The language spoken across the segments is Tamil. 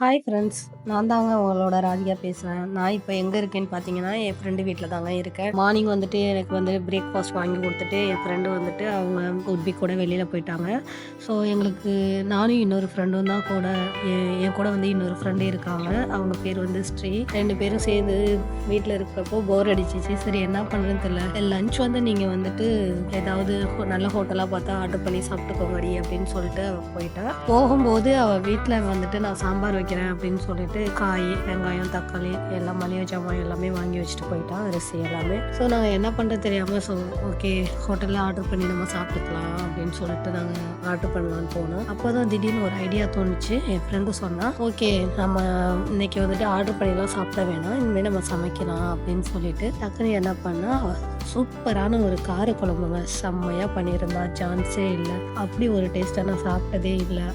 ஹாய் ஃப்ரெண்ட்ஸ் நான் தாங்க உங்களோட ராதிகா பேசுகிறேன் நான் இப்போ எங்கே இருக்கேன்னு பார்த்தீங்கன்னா என் ஃப்ரெண்டு வீட்டில் தாங்க இருக்கேன். மார்னிங் வந்துட்டு எனக்கு வந்து பிரேக்ஃபாஸ்ட் வாங்கி கொடுத்துட்டு என் ஃப்ரெண்டு வந்துட்டு அவங்க உட்பி கூட வெளியில் போயிட்டாங்க. ஸோ எங்களுக்கு நானும் இன்னொரு ஃப்ரெண்டும் தான் கூட என் கூட வந்து இன்னொரு ஃப்ரெண்டு இருக்காங்க. அவங்க பேர் வந்து ஸ்ரீ. ரெண்டு பேரும் சேர்ந்து வீட்டில் இருக்கிறப்போ போர் அடிச்சிச்சு. சரி என்ன பண்ணுறதுன்னு தெரியல. லஞ்ச் வந்து நீங்கள் வந்துட்டு ஏதாவது ஹோ- நல்ல ஹோட்டலாக பார்த்தா ஆர்டர் பண்ணி சாப்பிட்டுக்கோங்கடி அப்படின்னு சொல்லிட்டு அவள் போயிட்டா. போகும்போது அவள் வீட்டில் வந்துட்டு நான் சாம்பார் வைக்கிறேன் அப்படின்னு சொல்லிட்டு காய் வெங்காயம் தக்காளி எல்லாம் மளிகை ஜாமான் எல்லாமே வாங்கி வச்சுட்டு போயிட்டான். அரிசி எல்லாமே. ஸோ நாங்கள் என்ன பண்ணுறது தெரியாமல் ஸோ ஓகே ஹோட்டலில் ஆர்டர் பண்ணி நம்ம சாப்பிட்டுக்கலாம் அப்படின்னு சொல்லிட்டு நாங்கள் ஆர்டர் பண்ணலான்னு போனோம். அப்போ தான் திடீர்னு ஒரு ஐடியா தோணுச்சு. என் ஃப்ரெண்டு சொன்னால் ஓகே நம்ம இன்னைக்கு வந்துட்டு ஆர்டர் பண்ணிலாம் சாப்பிட வேணாம். இனிமேல் நம்ம சமைக்கலாம் அப்படின்னு சொல்லிட்டு டக்குனு என்ன பண்ணால் சூப்பரான ஒரு கார குழம்புங்க. செம்மையாக பண்ணியிருந்தா. சான்ஸே இல்லை. அப்படி ஒரு டேஸ்ட்டாக நான் சாப்பிட்டதே இல்லை.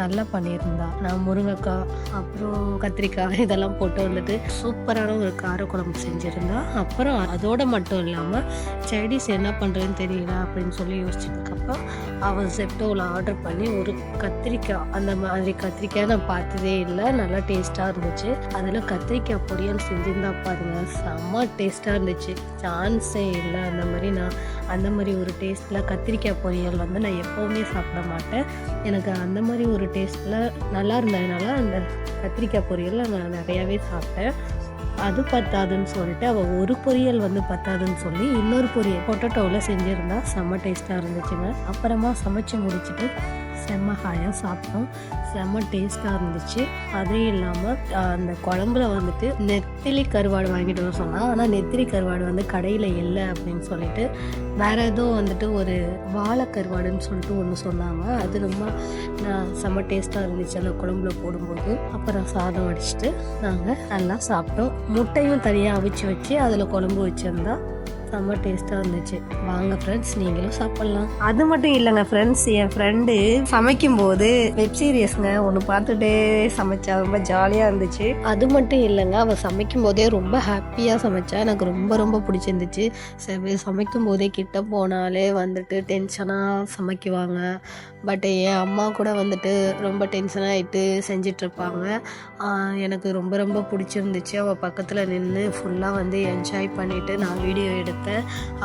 நல்லா பண்ணியிருந்தா. நான் முருங்கைக்காய் அப்புறம் கத்திரிக்காய் இதெல்லாம் போட்டு வந்துட்டு சூப்பரான ஒரு காரக்குழம்பு செஞ்சுருந்தா. அப்புறம் அதோட மட்டும் இல்லாமல் சைடிஸ் என்ன பண்ணுறதுன்னு தெரியல அப்படின்னு சொல்லி யோசிச்சதுக்கப்புறம் அவள் செப்டோவில் ஆர்டர் பண்ணி ஒரு கத்திரிக்காய் அந்த மாதிரி கத்திரிக்காய் நான் பார்த்ததே இல்லை. நல்லா டேஸ்ட்டாக இருந்துச்சு. அதில் கத்திரிக்காய் பொரியல் செஞ்சுருந்தா பாருங்க செம்ம டேஸ்ட்டாக இருந்துச்சு. சான்ஸே இல்லை அந்த மாதிரி நான் அந்த மாதிரி ஒரு டேஸ்ட்டில் கத்திரிக்காய் பொரியல் வந்து நான் எப்போவுமே சாப்பிட மாட்டேன். எனக்கு அந்த மாதிரி ஒரு டேஸ்ட்டில் நல்லா இருந்ததுனால அந்த கத்திரிக்காய் பொரியல் நான் நிறையாவே சாப்பிட்டேன். அது பத்தாதுன்னு சொல்லிட்டு அவள் ஒரு பொரியல் வந்து பத்தாதுன்னு சொல்லி இன்னொரு பொரியல் பொட்டட்டோவில் செஞ்சுருந்தா செம்ம டேஸ்ட்டாக இருந்துச்சுங்க. அப்புறமா சமைச்சு முடிச்சுட்டு செம்ம ஹாயாக சாப்பிட்டோம். செம்ம டேஸ்ட்டாக இருந்துச்சு. அதே இல்லாமல் அந்த குழம்புல வந்துட்டு நெத்திலி கருவாடு வாங்கிட்டு வர சொன்னால் ஆனால் நெத்திலி கருவாடு வந்து கடையில் இல்லை அப்படின்னு சொல்லிட்டு வேற ஏதோ வந்துட்டு ஒரு வாழை கருவாடுன்னு சொல்லிட்டு ஒன்று சொன்னாங்க. அது ரொம்ப நான் செம்ம டேஸ்ட்டாக இருந்துச்சு அந்த குழம்புல போடும்போது. அப்புறம் சாதம் அடிச்சுட்டு நாங்கள் நல்லா சாப்பிட்டோம். முட்டையும் தனியாக அவிச்சு வச்சு அதில் குழம்பு வச்சுருந்தா செம்ம டேஸ்ட்டாக இருந்துச்சு. வாங்க ஃப்ரெண்ட்ஸ் நீங்களும் சாப்பிட்லாம். அது மட்டும் இல்லைங்க ஃப்ரெண்ட்ஸ் என் ஃப்ரெண்டு சமைக்கும்போது வெப் சீரியஸ்ங்க ஒன்று பார்த்துட்டே சமைச்சா ரொம்ப ஜாலியாக இருந்துச்சு. அது மட்டும் இல்லைங்க அவள் சமைக்கும் போதே ரொம்ப ஹாப்பியாக சமைச்சா எனக்கு ரொம்ப ரொம்ப பிடிச்சிருந்துச்சு. சரி சமைக்கும் போதே கிட்ட போனாலே வந்துட்டு டென்ஷனாக சமைக்குவாங்க. பட் என் அம்மா கூட வந்துட்டு ரொம்ப டென்ஷன் ஆகிட்டு செஞ்சிட்ருப்பாங்க. எனக்கு ரொம்ப ரொம்ப பிடிச்சிருந்துச்சு. அவள் பக்கத்தில் நின்று ஃபுல்லாக வந்து என்ஜாய் பண்ணிவிட்டு நான் வீடியோ எடுத்தேன்.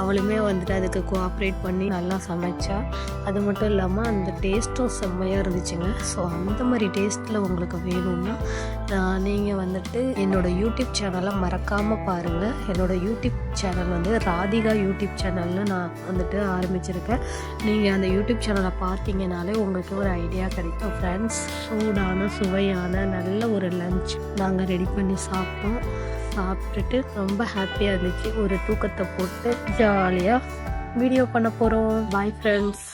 அவளுமே வந்துட்டு அதுக்கு கோஆப்ரேட் பண்ணி நல்லா சமைச்சா. அது மட்டும் இல்லாமல் அந்த டேஸ்ட்டும் செம்மையாக இருந்துச்சுங்க. ஸோ அந்த மாதிரி டேஸ்ட்டில் உங்களுக்கு வேணும்னா நீங்கள் வந்துட்டு என்னோடய யூடியூப் சேனலை மறக்காமல் பாருங்கள் என்னோடய யூடியூப் சேனல் வந்து ராதிகா யூடியூப் சேனல்னு நான் வந்துட்டு ஆரம்பிச்சிருக்கேன். நீங்கள் அந்த யூடியூப் சேனலை பார்த்தீங்கனாலே உங்களுக்கு ஒரு ஐடியா கிடைக்கும். ஃப்ரெண்ட்ஸ் சூடான சுவையான நல்ல ஒரு லஞ்ச் நாங்கள் ரெடி பண்ணி சாப்பிட்டோம். சாப்பிட்டுட்டு ரொம்ப ஹாப்பியாக இருந்துச்சு. ஒரு தூக்கத்தை போட்டு ஜாலியாக வீடியோ பண்ண போகிறோம் பாய் ஃப்ரெண்ட்ஸ்